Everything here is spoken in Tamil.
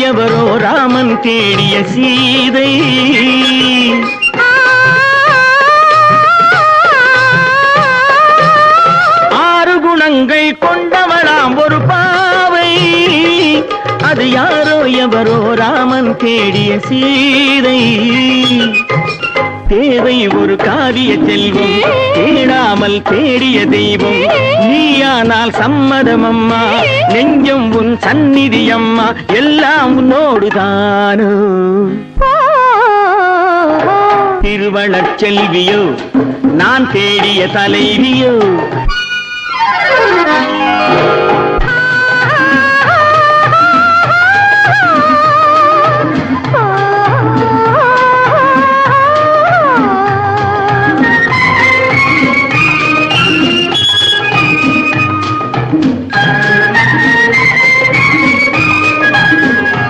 எவரோ ராமன் தேடிய சீதை. ஆறு குணங்கள் கொண்டவளாம் ஒரு பாவை. அது யாரோ எவரோ ராமன் தேடிய சீதை. தேவை ஒரு காரிய செல்வம் தேடாமல் தேடிய தெய்வம். ஆனால் சம்மதம் அம்மா நெஞ்சம் உன் சந்நிதி அம்மா எல்லாம் உன்னோடுதானோ? திருவளர் செல்வியோ நான் தேடிய தலைவியோ